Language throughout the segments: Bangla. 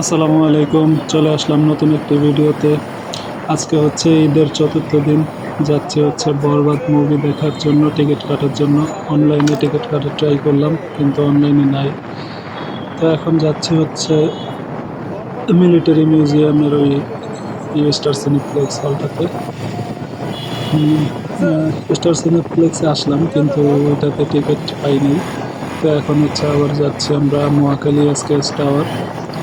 আসসালামু আলাইকুম, চলে আসলাম নতুন একটি ভিডিওতে। আজকে হচ্ছে ঈদের চতুর্থ দিন, যাচ্ছে হচ্ছে বরবাদ মুভি দেখার জন্য, টিকিট কাটার জন্য। অনলাইনে টিকিট কাটার ট্রাই করলাম, কিন্তু অনলাইনে নাই। তো এখন যাচ্ছি হচ্ছে মিলিটারি মিউজিয়ামের ওই স্টার সিনিপ্লেক্স হলটাতে। স্টার সিনিপ্লেক্সে আসলাম, কিন্তু ওইটাতে টিকিট পাইনি। তো এখন হচ্ছে আবার যাচ্ছি আমরা, মহাকালী এসকেএস টাওয়ার।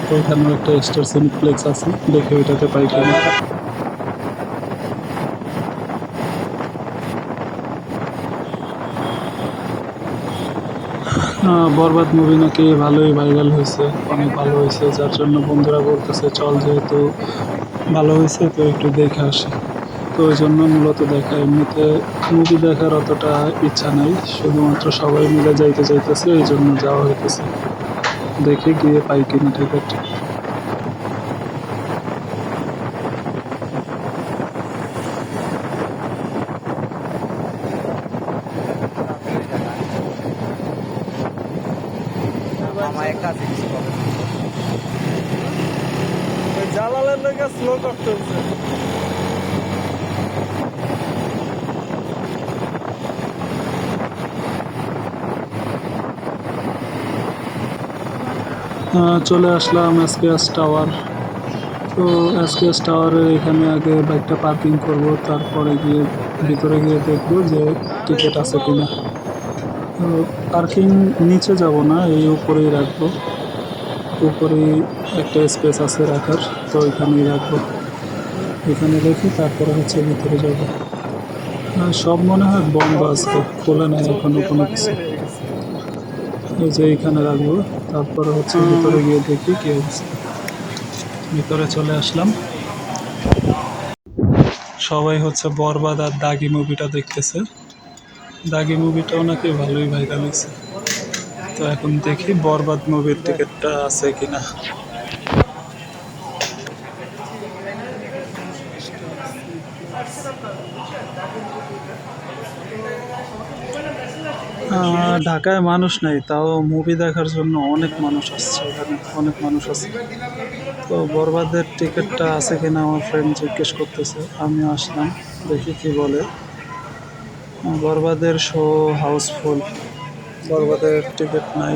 তো একটা স্টার সিনিপ্লেক্স আছে, দেখে ওইটাতে পাই বরবাদ মুভি নাকি ভালোই ভাইরাল হয়েছে, অনেক ভালো হয়েছে, যার জন্য বন্ধুরা বলতেছে, চল যেহেতু ভালো হয়েছে, তো একটু দেখে আসি। তো ওই জন্য মূলত দেখা, এমনিতে মুভি দেখার অতটা ইচ্ছা নাই, শুধুমাত্র সবাই মিলে যাইতে চাইতেছে, এই জন্য যাওয়া হইতেছে। দেখে গিয়ে পাই কিনা টিকিট জালালের লেগে স্লো করতে হচ্ছে চলে আসলাম এসকেএস টাওয়ার। তো এসকেএস টাওয়ারে এখানে আগে বাইকটা পার্কিং করব, তারপরে গিয়ে ভিতরে গিয়ে দেখব যে টিকিট আছে কিনা। তো পার্কিং নিচে যাব না, এই উপরেই রাখব। উপরেই একটা স্পেস আছে রাখার, তো ওইখানেই রাখব। এখানে রেখে তারপরে হচ্ছে ভিতরে যাব। সব মনে হয় বন্ধ আজকে খোলে নাই এখনও কোনো কিছু। এই যে এইখানে রাখব। তারপরে হচ্ছে ভিতরে গিয়ে দেখি কি অবস্থা। ভিতরে চলে আসলাম। সবাই হচ্ছে বরবাদ আর দাগি মুভিটা দেখতেছে। দাগি মুভিটাও নাকি ভালোই ভাইরাল হয়েছে। তো এখন দেখি বরবাদ মুভির টিকিটটা আছে কিনা। ঢাকায় মানুষ নেই, তাও মুভি দেখার জন্য অনেক মানুষ আসছে এখানে, অনেক মানুষ আছে তো বরবাদের টিকিটটা আছে কিনা আমার ফ্রেন্ড জিজ্ঞেস করতেছে, আমি আসলাম, দেখি কি বলে। বরবাদের শো হাউসফুল বরবাদের টিকিট নাই।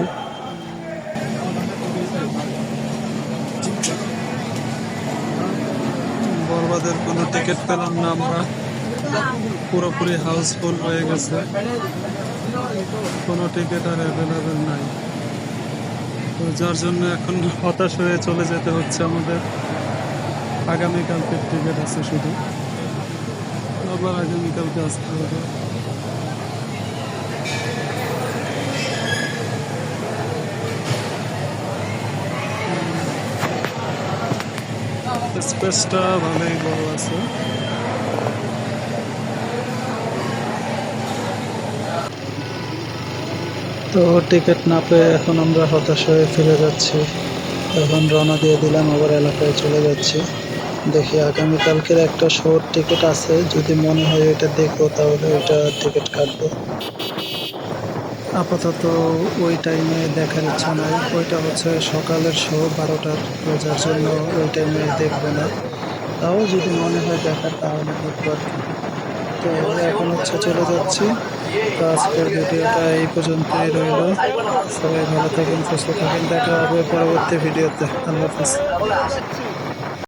বরবাদের কোনো টিকিট পেলাম না আমরা, পুরোপুরি হাউসফুল হয়ে গেছে। কোনো টিকিট আর অ্যাভেলেবেল নাই। তো যার জন্য এখন হতাশ হয়ে চলে যেতে হচ্ছে আমাদের। আগামীকালকে টিকিট আছে শুধু। আবার আগামীকালকে আসতে হবে। স্পেসটা ভালোই বড় আছে। তো টিকিট না পেয়ে এখন আমরা হতাশ হয়ে ফিরে যাচ্ছি। এখন রওনা দিয়ে দিলাম, আবার এলাকায় চলে যাচ্ছি। দেখি আগামীকালকের একটা শোর টিকিট আছে, যদি মনে হয় এটা দেখব তাহলে ওইটা টিকিট কাটবো। আপাতত ওই টাইমে দেখার ইচ্ছা নাই। ওইটা হচ্ছে সকালের শো বারোটার যার জন্য ওই টাইমে দেখব না। তাও যদি মনে হয় দেখার তাহলে দেখব আর তো এখন হচ্ছে চলে যাচ্ছি। তো আজকের ভিডিওটা এই পর্যন্তই রইল। সবাই ভালো থাকেন, সুস্থ থাকেন, দেখা হবে পরবর্তী ভিডিওতে। আল্লাহ হাফিজ।